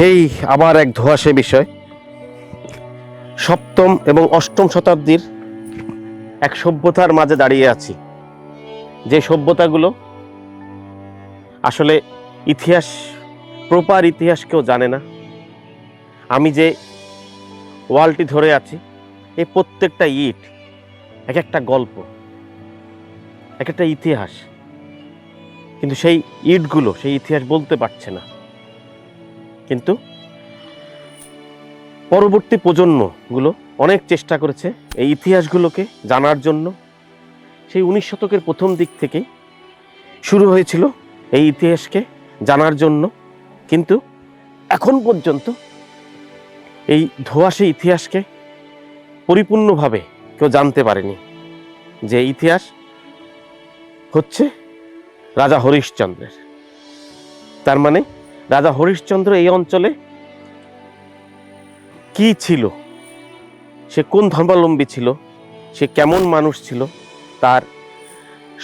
সেই আবার এক ধোঁয়াশে বিষয়। সপ্তম এবং অষ্টম শতাব্দীর এক সভ্যতার মাঝে দাঁড়িয়ে আছি। যে সভ্যতাগুলো আসলে ইতিহাস, প্রপার ইতিহাস কেউ জানে না। আমি যে ওয়ালটি ধরে আছি এই প্রত্যেকটা ইট, এক একটা গল্প, এক একটা ইতিহাস। কিন্তু সেই ইটগুলো, সেই ইতিহাস বলতে পারছে না। কিন্তু পরবর্তী প্রজন্মগুলো অনেক চেষ্টা করেছে এই ইতিহাসগুলোকে জানার জন্য। সেই উনিশ শতকের প্রথম দিক থেকেই শুরু হয়েছিল এই ইতিহাসকে জানার জন্য। কিন্তু এখন পর্যন্ত এই ধোঁয়াশে ইতিহাসকে পরিপূর্ণভাবে কেউ জানতে পারেনি যে ইতিহাস হচ্ছে রাজা হরিশ্চন্দ্রের। তার মানে রাজা হরিশ্চন্দ্র এই অঞ্চলে কি ছিল? সে কোন ধর্মাবলম্বী ছিল? সে কেমন মানুষ ছিল? তার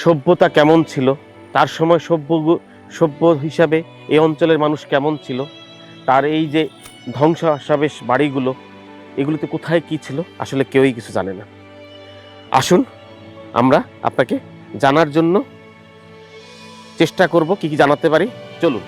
সভ্যতা কেমন ছিল? তার সময় সভ্য সভ্য হিসাবে এই অঞ্চলের মানুষ কেমন ছিল? তার এই যে ধ্বংসাবেশ বাড়িগুলো, এগুলোতে কোথায় কি ছিল? আসলে কেউই কিছু জানে না। আসুন, আমরা আপনাকে জানার জন্য চেষ্টা করব, কি কি জানাতে পারি। চলুন।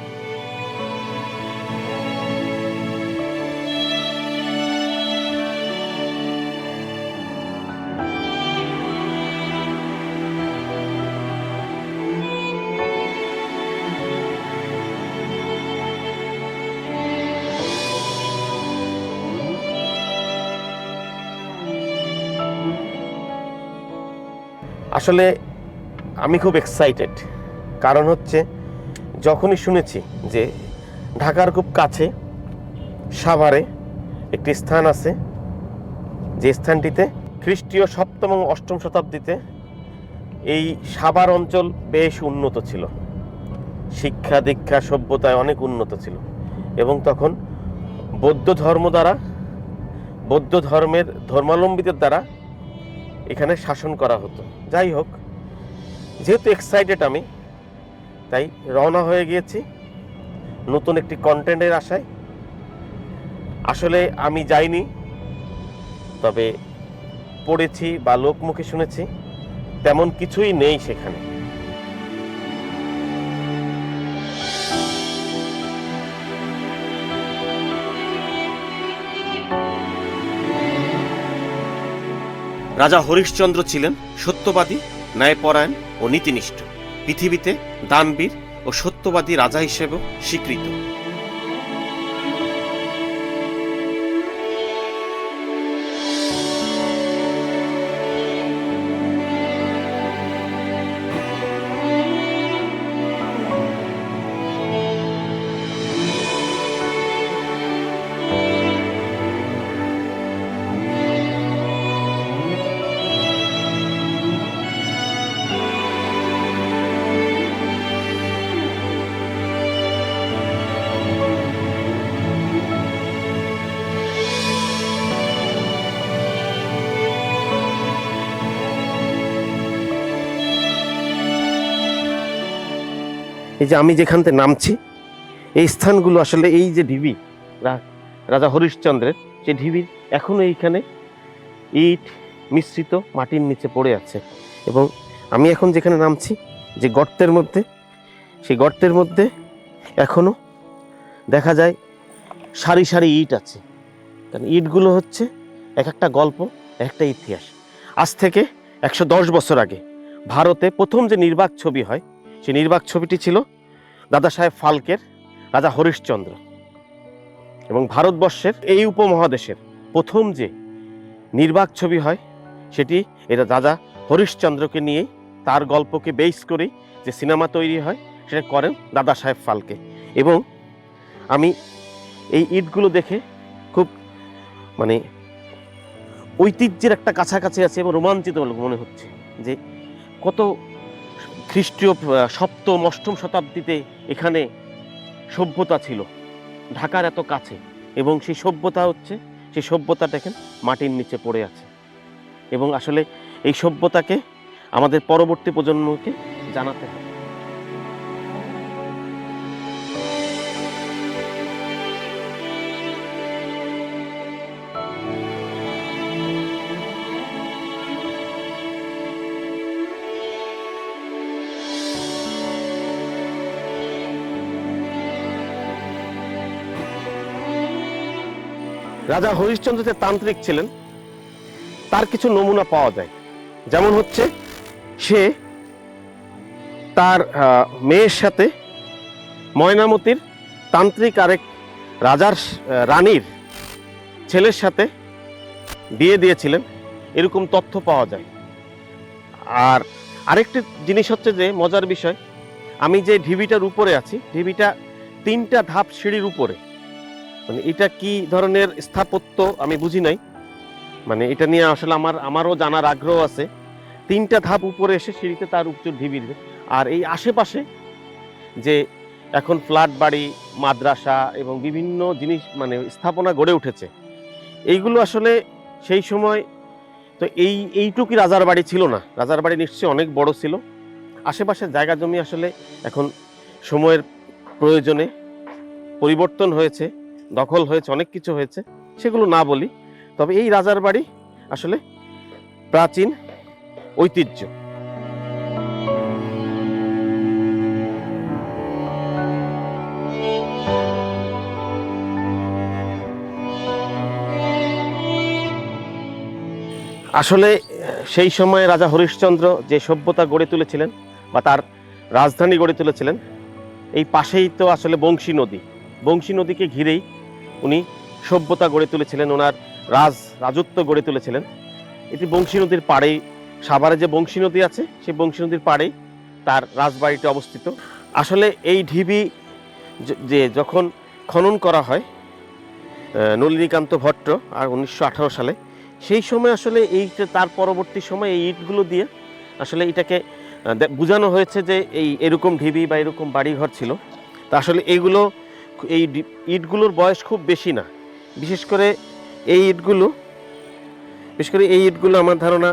আসলে আমি খুব এক্সাইটেড কারণ হচ্ছে যখনই শুনেছি যে ঢাকার খুব কাছে সাভারে একটি স্থান আছে, যে স্থানটিতে খ্রিস্টীয় সপ্তম এবং অষ্টম শতাব্দীতে এই সাভার অঞ্চল বেশ উন্নত ছিল। শিক্ষা দীক্ষা সভ্যতায় অনেক উন্নত ছিল এবং তখন বৌদ্ধ ধর্ম দ্বারা, বৌদ্ধ ধর্মের ধর্মাবলম্বীদের দ্বারা এখানে শাসন করা হতো। যাই হোক, যেহেতু এক্সাইটেড আমি, তাই রওনা হয়ে গিয়েছি। নতুন একটি কন্টেন্টের আশায়। আসলে আমি যাইনি, তবে পড়েছি বা লোকমুখে শুনেছি, তেমন কিছুই নেই সেখানে। রাজা হরিশ্চন্দ্র ছিলেন সত্যবাদী ন্যায়পরায়ণ ও নীতিনিষ্ঠ। পৃথিবীতে দানবীর ও সত্যবাদী রাজা হিসেবেও স্বীকৃত। এই যে আমি যেখান থেকে নামছি, এই স্থানগুলো আসলে এই যে ঢিবি রাজা হরিশ্চন্দ্রের যে ঢিবির এখনও এইখানে ইট মিশ্রিত মাটির নিচে পড়ে আছে। এবং আমি এখন যেখানে নামছি, যে গর্তের মধ্যে, সেই গর্তের মধ্যে এখনও দেখা যায় সারি সারি ইট আছে। কারণ ইটগুলো হচ্ছে এক একটা গল্প, এক একটা ইতিহাস। আজ থেকে একশো দশ বছর আগে ভারতে প্রথম যে নির্বাক ছবি হয়, সেই নির্বাক ছবিটি ছিল দাদা সাহেব ফালকের, রাজা হরিশ্চন্দ্র। এবং ভারতবর্ষের এই উপমহাদেশের প্রথম যে নির্বাক ছবি হয়, সেটি এটা রাজা হরিশ্চন্দ্রকে নিয়েই তার গল্পকে বেস করেই যে সিনেমা তৈরি হয়, সেটা করেন দাদা সাহেব ফালকে। এবং আমি এই ইটগুলো দেখে খুব মানে ঐতিহ্যের একটা কাছাকাছি আছে এবং রোমাঞ্চিত মনে হচ্ছে যে কত খ্রিস্টীয় সপ্তম, অষ্টম শতাব্দীতে এখানে সভ্যতা ছিল। ঢাকার এত কাছে। এবং সেই সভ্যতা হচ্ছে, সেই সভ্যতা দেখেন মাটির নিচে পড়ে আছে। এবং আসলে এই সভ্যতাকে আমাদের পরবর্তী প্রজন্মকে জানাতে হবে। রাজা হরিশ্চন্দ্র যে তান্ত্রিক ছিলেন। তার কিছু নমুনা পাওয়া যায়। যেমন হচ্ছে, সে তার মেয়ের সাথে ময়নামতির তান্ত্রিক আরেক রাজার রানীর ছেলের সাথে বিয়ে দিয়েছিলেন। এরকম তথ্য পাওয়া যায়। আর আরেকটি জিনিস হচ্ছে যে, মজার বিষয়, আমি যে ঢিবিটার উপরে আছি, ঢিবিটা তিনটা ধাপ সিঁড়ির উপরে। মানে এটা কি ধরনের স্থাপত্য আমি বুঝি নাই। মানে এটা নিয়ে আসলে আমার, আমারও জানার আগ্রহ আছে। তিনটা ধাপ উপরে এসে সিঁড়িতে তার উচ্চ ঢিবির আর এই আশেপাশে যে এখন ফ্ল্যাট বাড়ি, মাদ্রাসা এবং বিভিন্ন জিনিস মানে স্থাপনা গড়ে উঠেছে, এইগুলো আসলে সেই সময় তো এই, এইটুকুই রাজার বাড়ি ছিল না। রাজার বাড়ি নিশ্চয়ই অনেক বড় ছিল। আশেপাশের জায়গা জমি আসলে এখন সময়ের প্রয়োজনে পরিবর্তন হয়েছে। দখল হয়েছে, অনেক কিছু হয়েছে, সেগুলো না বলি। তবে এই রাজার বাড়ি আসলে প্রাচীন ঐতিহ্য। আসলে সেই সময় রাজা হরিশ্চন্দ্র যে সভ্যতা গড়ে তুলেছিলেন বা তার রাজধানী গড়ে তুলেছিলেন, এই পাশেই তো আসলে বংশী নদী। বংশী নদীকে ঘিরেই উনি সভ্যতা গড়ে তুলেছিলেন, ওনার রাজ, রাজত্ব গড়ে তুলেছিলেন। এটি বংশী নদীর পাড়েই, সাভারে যে বংশী নদী আছে, সেই বংশী নদীর পাড়েই তার রাজবাড়িটি অবস্থিত। আসলে এই ঢিবি যে যখন খনন করা হয় নলিনীকান্ত ভট্ট, আর উনিশশো আঠারো সালে, সেই সময় আসলে এই তার পরবর্তী সময় এই ইটগুলো দিয়ে আসলে এটাকে বোঝানো হয়েছে যে এই এরকম ঢিবি বা এরকম বাড়িঘর ছিল। তা আসলে এইগুলো এই ইটগুলোর বয়স খুব বেশি না। বিশেষ করে এই ইটগুলো বিশেষ করে এই ইটগুলো আমার ধারণা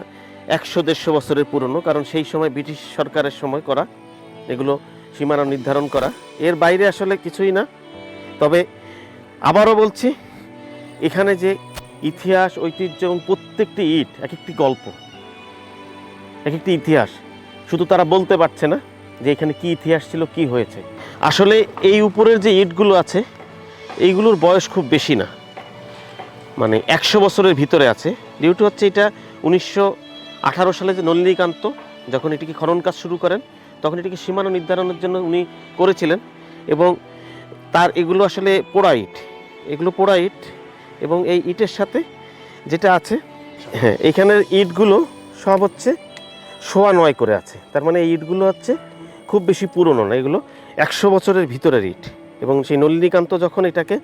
একশো দেড়শো বছরের পুরনো, কারণ সেই সময় ব্রিটিশ সরকারের সময় করা, এগুলো সীমানা নির্ধারণ করা। এর বাইরে আসলে কিছুই না। তবে আবারও বলছি, এখানে যে ইতিহাস, ঐতিহ্য এবং প্রত্যেকটি ইট এক একটি গল্প, এক একটি ইতিহাস। শুধু তারা বলতে পারছে না যে এখানে কি ইতিহাস ছিল, কি হয়েছে। আসলে এই উপরের যে ইটগুলো আছে, এইগুলোর বয়স খুব বেশি না। মানে একশো বছরের ভিতরে আছে। ডিউটি হচ্ছে এটা উনিশশো আঠারো সালে যে নলিনীকান্ত যখন এটিকে খনন কাজ শুরু করেন, তখন এটিকে সীমানা নির্ধারণের জন্য উনি করেছিলেন এবং তার এগুলো আসলে পোড়া ইট। এগুলো পোড়া ইট এবং এই ইটের সাথে যেটা আছে হ্যাঁ এখানের ইটগুলো সব হচ্ছে সোয়া নয় করে আছে। তার মানে এই ইটগুলো হচ্ছে খুব বেশি পুরনো না। এগুলো একশো বছরের ভিতরের ইট এবং সেই নলিনীকান্ত যখন এটাকে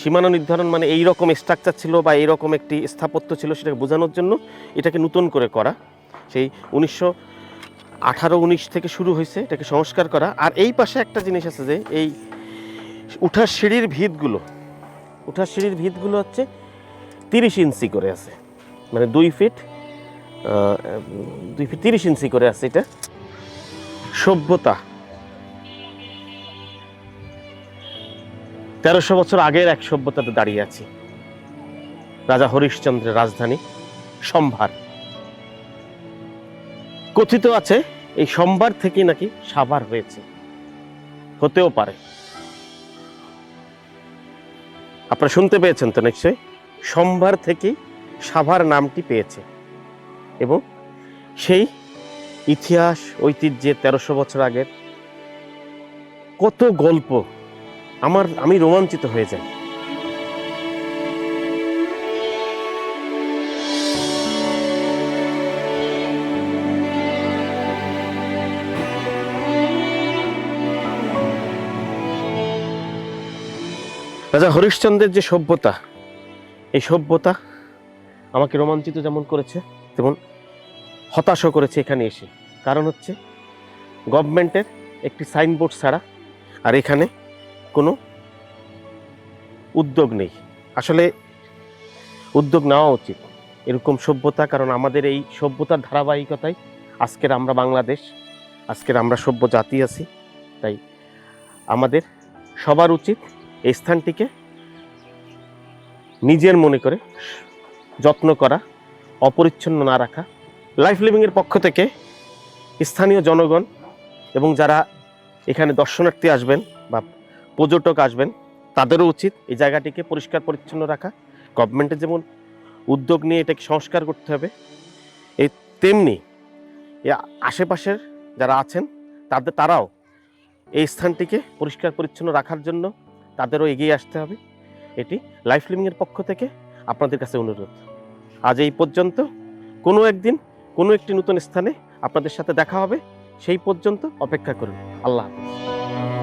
সীমানা নির্ধারণ মানে এই রকম স্ট্রাকচার ছিল বা এই রকম একটি স্থাপত্য ছিল সেটাকে বোঝানোর জন্য এটাকে নতুন করে করা। সেই উনিশশো আঠারো উনিশ থেকে শুরু হয়েছে এটাকে সংস্কার করা। আর এই পাশে একটা জিনিস আছে যে এই উঠার সিঁড়ির ভিতগুলো, উঠার সিঁড়ির ভিতগুলো হচ্ছে তিরিশ ইঞ্চি করে আছে। মানে দুই ফিট দুই ফিট তিরিশ ইঞ্চি করে আছে এটা। সভ্যতা। তেরোশো বছর আগের এক সভ্যতাতে দাঁড়িয়ে আছি। রাজা হরিশ্চন্দ্রের রাজধানী সম্ভার। কথিত আছে, এই সম্ভার থেকেই নাকি সাভার হয়েছে। হতেও পারে। আপনারা শুনতে পেয়েছেন তো নিশ্চয়ই? সম্ভার থেকেই সাভার নামটি পেয়েছে। এবং সেই ইতিহাস, ঐতিহ্যে তেরোশো বছর আগের কত গল্প আমার, আমি রোমাঞ্চিত হয়ে যাই। রাজা হরিশ্চন্দ্রের যে সভ্যতা, এই সভ্যতা আমাকে রোমাঞ্চিত যেমন করেছে, তেমন হতাশও করেছে এখানে এসে। কারণ হচ্ছে, গভর্নমেন্টের একটি সাইনবোর্ড ছাড়া আর এখানে কোনো উদ্যোগ নেই। আসলে উদ্যোগ নেওয়া উচিত। এরকম সভ্যতা, কারণ আমাদের এই সভ্যতার ধারাবাহিকতায় আজকের আমরা বাংলাদেশ, আজকের আমরা সভ্য জাতি আছি। তাই আমাদের সবার উচিত এই স্থানটিকে নিজের মনে করে যত্ন করা, অপরিচ্ছন্ন না রাখা লাইফ লিভিংয়ের পক্ষ থেকে স্থানীয় জনগণ এবং যারা এখানে দর্শনার্থী আসবেন বা পর্যটক আসবেন, তাদেরও উচিত এই জায়গাটিকে পরিষ্কার পরিচ্ছন্ন রাখা। গভর্নমেন্টের যেমন উদ্যোগ নিয়ে এটাকে সংস্কার করতে হবে, এই তেমনি আশেপাশের যারা আছেন, তাদের তারাও এই স্থানটিকে পরিষ্কার পরিচ্ছন্ন রাখার জন্য তাদেরও এগিয়ে আসতে হবে। এটি লাইফ লিভিংয়ের পক্ষ থেকে আপনাদের কাছে অনুরোধ। আজ এই পর্যন্ত কোনো একদিন কোনো একটি নতুন স্থানে আপনাদের সাথে দেখা হবে। সেই পর্যন্ত অপেক্ষা করুন। আল্লাহ হাফিজ।